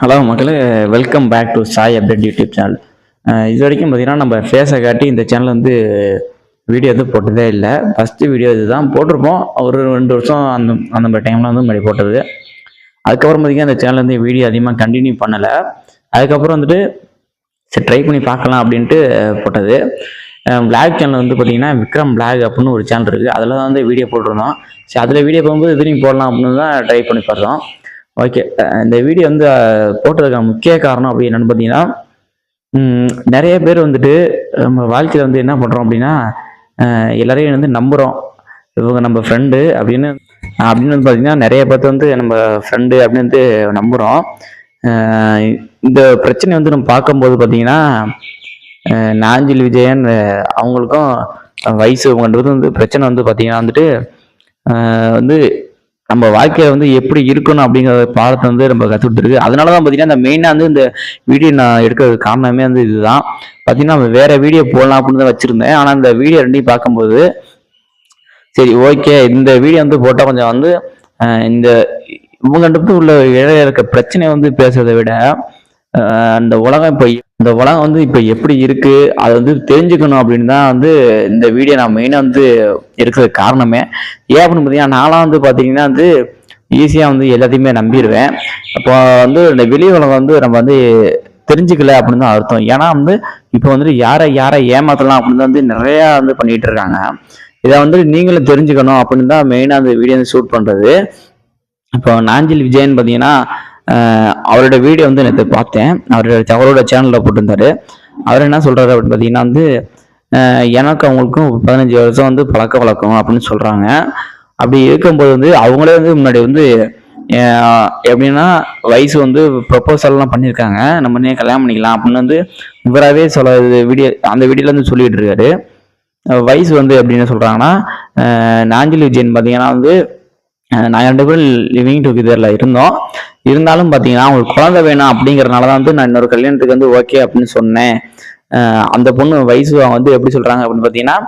Hello மக்களே. Welcome back to Sai update YouTube channel இது வரைக்கும் பார்த்தீங்கன்னா நம்ம ஃபேஸை காட்டி இந்த சேனல் வந்து வீடியோ எதுவும் போட்டதே இல்லை. ஃபஸ்ட்டு வீடியோ இதுதான். போட்டிருப்போம். ஒரு ரெண்டு வருஷம் அந்த அந்த மாதிரி டைமில் வந்து முன்னாடி போட்டது. அதுக்கப்புறம் பார்த்தீங்கன்னா இந்த சேனல் வந்து வீடியோ அதிகமாக கண்டினியூ பண்ணலை. அதுக்கப்புறம் வந்துட்டு சரி ட்ரை பண்ணி பார்க்கலாம் அப்படின்ட்டு போட்டது. பிளாக் சேனல் வந்து பார்த்தீங்கன்னா விக்ரம் பிளாக் அப்படின்னு ஒரு சேனல் இருக்குது அதில் தான் வந்து வீடியோ போட்டிருந்தோம். சரி அதில் வீடியோ போகும்போது திரும்பி போடலாம் அப்படின்னு தான் ட்ரை பண்ணி பார்த்தோம். ஓகே இந்த வீடியோ வந்து போட்டதுக்கான முக்கிய காரணம் அப்படி என்னன்னு பார்த்தீங்கன்னா நிறைய பேர் வந்துட்டு நம்ம வாழ்க்கையில் வந்து என்ன பண்ணுறோம் அப்படின்னா எல்லாரையும் வந்து நம்புகிறோம் இவங்க நம்ம ஃப்ரெண்டு அப்படின்னு அப்படின்னு வந்து பார்த்தீங்கன்னா நிறைய பேர் வந்து நம்ம ஃப்ரெண்டு அப்படின்னு வந்து நம்புகிறோம் இந்த பிரச்சனை வந்து நம்ம பார்க்கும்போது பார்த்தீங்கன்னா நாஞ்சில் விஜயன் அவங்களுக்கும் வயசு இவங்கன்றது வந்து பிரச்சனை வந்து பார்த்தீங்கன்னா வந்துட்டு வந்து நம்ம வாழ்க்கையில வந்து எப்படி இருக்கணும் அப்படிங்கிற பாடத்தை வந்து நம்ம கற்றுக்கிட்டு அதனால தான் பார்த்தீங்கன்னா அந்த மெயினாக வந்து இந்த வீடியோ நான் எடுக்கிறதுக்கு காரணமே வந்து இதுதான். பார்த்தீங்கன்னா நம்ம வேற வீடியோ போடலாம் அப்படின்னு தான் வச்சுருந்தேன். ஆனால் இந்த வீடியோ ரெண்டையும் பார்க்கும்போது சரி ஓகே இந்த வீடியோ வந்து போட்டால் கொஞ்சம் வந்து இந்த இவங்கன்றது உள்ள இடையில இருக்க பிரச்சனையை வந்து பேசுறதை விட அந்த உலகம் இப்போ இந்த உலகம் வந்து இப்போ எப்படி இருக்கு அதை வந்து தெரிஞ்சுக்கணும் அப்படின்னு தான் வந்து இந்த வீடியோ நான் மெயினாக வந்து இருக்கிற காரணமே. ஏன் அப்படின்னு பார்த்தீங்கன்னா நான்லாம் வந்து பார்த்தீங்கன்னா வந்து ஈஸியாக வந்து எல்லாத்தையுமே நம்பிடுவேன். அப்போ வந்து இந்த வெளி உலகம் வந்து நம்ம வந்து தெரிஞ்சுக்கல அப்படின்னு தான் அர்த்தம். ஏன்னா வந்து இப்போ வந்துட்டு யாரை யாரை ஏமாத்தலாம் அப்படின்னு வந்து நிறையா வந்து பண்ணிட்டு இருக்காங்க. இதை வந்து நீங்களும் தெரிஞ்சுக்கணும் அப்படின்னு தான் மெயினாக அந்த வீடியோ வந்து ஷூட் பண்ணுறது இப்போ நாஞ்சில் விஜயன் பார்த்தீங்கன்னா அவரோட வீடியோ வந்து நேற்று பார்த்தேன். அவரோட அவரோட சேனலில் போட்டிருந்தாரு. அவர் என்ன சொல்கிறாரு அப்படின்னு பார்த்தீங்கன்னா வந்து எனக்கு அவங்களுக்கும் பதினஞ்சு வருஷம் வந்து பழக்க வழக்கம் அப்படின்னு சொல்கிறாங்க அப்படி இருக்கும்போது வந்து அவங்களே வந்து முன்னாடி வந்து எப்படின்னா வயசு வந்து ப்ரொப்போசல்லாம் பண்ணியிருக்காங்க. நம்ம நீ கல்யாணம் பண்ணிக்கலாம் அப்படின்னு வந்து இவராகவே சொல்ல வீடியோ அந்த வீடியோவில் வந்து சொல்லிகிட்டு இருக்காரு. வயசு வந்து எப்படின்னு சொல்கிறாங்கன்னா ஆஹ் விஜயன் பார்த்தீங்கன்னா வந்து நாங்கள் ரெண்டு பேரும் லிவிங் டுகெதரில் இருந்தோம். இருந்தாலும் பார்த்தீங்கன்னா அவங்களுக்கு குழந்தை வேணும் அப்படிங்கிறனால தான் வந்து நான் இன்னொரு கல்யாணத்துக்கு வந்து ஓகே அப்படின்னு சொன்னேன். அந்த பொண்ணு வயசு அவங்க வந்து எப்படி சொல்கிறாங்க அப்படின்னு பார்த்தீங்கன்னா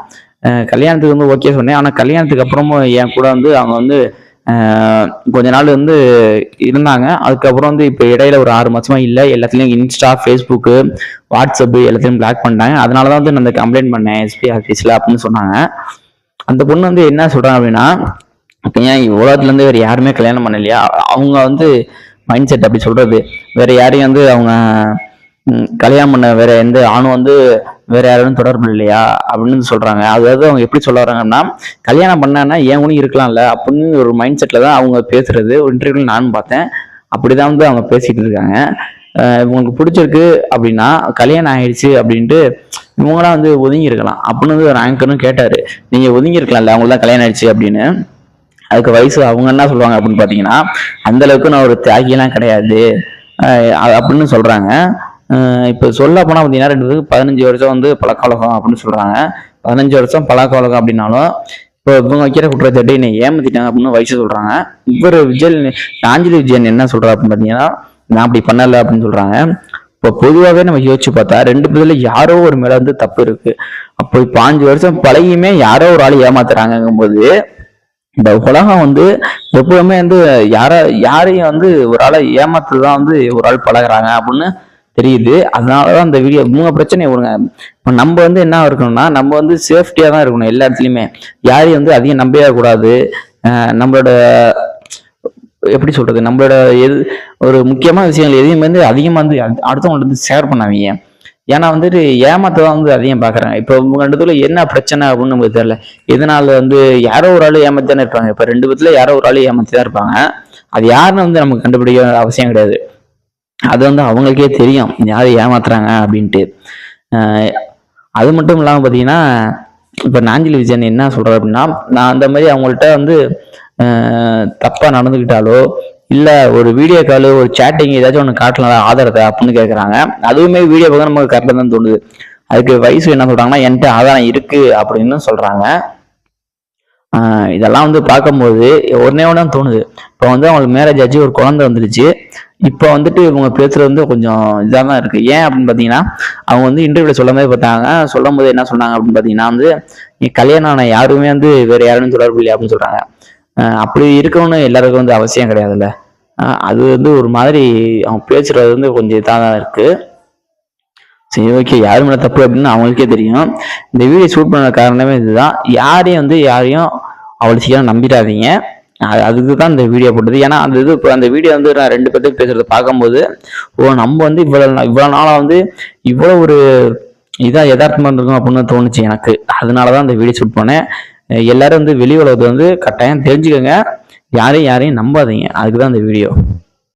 கல்யாணத்துக்கு வந்து ஓகே சொன்னேன். ஆனால் கல்யாணத்துக்கு அப்புறமும் என் கூட வந்து அவங்க வந்து கொஞ்ச நாள் வந்து இருந்தாங்க. அதுக்கப்புறம் வந்து இப்போ இடையில ஒரு ஆறு மாசமா இல்லை. எல்லாத்துலேயும் இன்ஸ்டா ஃபேஸ்புக்கு வாட்ஸ்அப்பு எல்லாத்தையும் பிளாக் பண்ணிட்டாங்க. அதனால தான் வந்து நான் அந்த கம்ப்ளைண்ட் பண்ணேன் எஸ்பி ஆஃபீஸில் அப்படின்னு சொன்னாங்க. அந்த பொண்ணு வந்து என்ன சொல்கிறாங்க அப்படின்னா ஏன் உலகத்துல இருந்து வேற யாருமே கல்யாணம் பண்ணலையா? அவங்க வந்து மைண்ட் செட் அப்படி சொல்றது. வேற யாரையும் வந்து அவங்க கல்யாணம் பண்ண வேற எந்த ஆணும் வந்து வேற யாரும் தொடர்பு இல்லையா? அப்படின்னு சொல்றாங்க. அதாவது அவங்க எப்படி சொல்ல வராங்கன்னா கல்யாணம் பண்ணான்னா ஏன் கூட இருக்கலாம்ல அப்படின்னு ஒரு மைண்ட் செட்ல தான் அவங்க பேசுறது. ஒரு இன்டர்வியூல நானும் பார்த்தேன். அப்படிதான் வந்து அவங்க பேசிட்டு இருக்காங்க. இவங்களுக்கு பிடிச்சிருக்கு அப்படின்னா கல்யாணம் ஆயிடுச்சு அப்படின்ட்டு இவங்களாம் வந்து ஒதுங்கி இருக்கலாம் அப்படின்னு வந்து ஒரு ஆங்கரும் கேட்டாரு. நீங்க ஒதுங்கி இருக்கலாம்ல அவங்களுக்கு தான் கல்யாணம் ஆயிடுச்சு அப்படின்னு. அதுக்கு வயசு அவங்க என்ன சொல்லுவாங்க அப்படின்னு பார்த்தீங்கன்னா அந்த அளவுக்கு நான் ஒரு தியாகிலாம் கிடையாது. அப்படின்னு சொல்கிறாங்க இப்போ சொல்ல போனால் பார்த்தீங்கன்னா ரெண்டு பேருக்கு பதினஞ்சு வருஷம் வந்து பழக்கவழக்கம் அப்படின்னு சொல்கிறாங்க பதினஞ்சு வருஷம் பழக்கவழக்கம் அப்படின்னாலும் இப்போ இவங்க வைக்கிற குற்றச்சாட்டு என்னை ஏமாத்திட்டாங்க அப்படின்னு வயசு சொல்கிறாங்க இவர் விஜயல் நாஞ்சிலி விஜயன் என்ன சொல்கிறா அப்படின்னு பார்த்தீங்கன்னா நான் அப்படி பண்ணலை அப்படின்னு சொல்கிறாங்க இப்போ பொதுவாகவே நம்ம யோசிச்சு பார்த்தா ரெண்டு பேர்ல யாரோ ஒரு மேலே வந்து தப்பு இருக்கு. அப்போ இப்போ அஞ்சு வருஷம் பழகியுமே யாரோ ஒரு ஆள் ஏமாத்துறாங்கங்கும் போது இந்த உலகம் வந்து எப்பவுமே வந்து யார யாரையும் வந்து ஒரு ஆளை ஏமாத்து தான் வந்து ஒரு ஆள் பழகுறாங்க அப்படின்னு தெரியுது. அதனாலதான் இந்த வீடியோ மூணு பிரச்சனை வருங்க இப்போ நம்ம வந்து என்ன இருக்கணும்னா நம்ம வந்து சேஃப்டியாக தான் இருக்கணும் எல்லா இடத்துலையுமே. யாரையும் வந்து அதிகம் நம்பவே கூடாது. நம்மளோட எப்படி சொல்றது? நம்மளோட எது ஒரு முக்கியமான விஷயங்கள் எதையும் வந்து அதிகமாக வந்து அடுத்தவங்கள்ட்ட வந்து ஷேர் பண்ணாதீங்க. ஏன்னா வந்துட்டு ஏமாத்த தான் வந்து அதிகம் பார்க்குறாங்க இப்போ உங்க ரெண்டு என்ன பிரச்சனை அப்படின்னு நமக்கு தெரியல. இதனால வந்து யாரோ ஒரு ஆள் ஏமாத்தி தானே இருப்பாங்க. இப்போ ரெண்டு பேத்துல யாரோ ஒரு ஆள் ஏமாத்தி தான் இருப்பாங்க. அது யாருன்னு வந்து நமக்கு கண்டுபிடிக்க அவசியம் கிடையாது. அது வந்து அவங்களுக்கே தெரியும். யார் ஏமாத்துறாங்க? அப்படின்ட்டு. அது மட்டும் இல்லாமல் பார்த்தீங்கன்னா இப்போ நாஞ்சில் விஜயன் என்ன சொல்கிறார் அப்படின்னா நான் அந்த மாதிரி அவங்கள்ட்ட வந்து தப்பாக நடந்துக்கிட்டாலோ இல்லை ஒரு வீடியோ காலு ஒரு சேட்டிங் ஏதாச்சும் ஒன்று காட்டலாம் ஆதாரத்தை அப்படின்னு கேட்குறாங்க அதுவுமே வீடியோ பார்க்க நமக்கு கரெக்டாக தான் தோணுது. அதுக்கு வயசு என்ன சொல்கிறாங்கன்னா என்கிட்ட ஆதாரம் இருக்குது அப்படின்னு சொல்கிறாங்க இதெல்லாம் வந்து பார்க்கும்போது உடனே ஒன்று தோணுது. இப்போ வந்து அவங்களுக்கு மேரேஜ் ஆச்சு ஒரு குழந்தை வந்துருச்சு. இப்போ வந்துட்டு இவங்க பேசுறது வந்து கொஞ்சம் இதாக தான் இருக்குது ஏன் அப்படின்னு பார்த்தீங்கன்னா அவங்க வந்து இன்டர்வியூவில் சொல்லும் போது பார்த்தாங்க சொல்லும் போது என்ன சொன்னாங்க அப்படின்னு பார்த்தீங்கன்னா வந்து நீ கல்யாணம் ஆன யாருமே வந்து வேறு யாருன்னு தொடர்பு இல்லையா அப்படின்னு சொல்கிறாங்க அப்படி இருக்கணும்னு எல்லாருக்கும் வந்து அவசியம் கிடையாதுல்ல. அது வந்து ஒரு மாதிரி அவன் பேசுறது வந்து கொஞ்சம் இதாக தான் இருக்கு. சரி ஓகே யார் மேலே தப்பு அப்படின்னு அவங்களுக்கே தெரியும். இந்த வீடியோ ஷூட் பண்ண காரணமே இதுதான். யாரையும் வந்து யாரையும் அவ்வளோ சீக்கிரம் நம்பிடாதீங்க. அது அதுக்கு தான் இந்த வீடியோ போட்டது. ஏன்னா அந்த இது இப்போ அந்த வீடியோ வந்து நான் ரெண்டு பேர்த்தையும் பேசுகிறத பார்க்கும்போது ஓ நம்ம வந்து இவ்வளோ இவ்வளோ நாளாக வந்து இவ்வளோ ஒரு இதாக யதார்த்தமாக இருந்திருக்கும் அப்படின்னு தோணுச்சு எனக்கு. அதனால தான் இந்த வீடியோ ஷூட் பண்ணேன். எல்லாரும் வந்து வெளி உலகத்தை வந்து கட்டாயம் தெரிஞ்சுக்கோங்க. யாரையும் யாரையும் நம்பாதீங்க. அதுக்கு தான் இந்த வீடியோ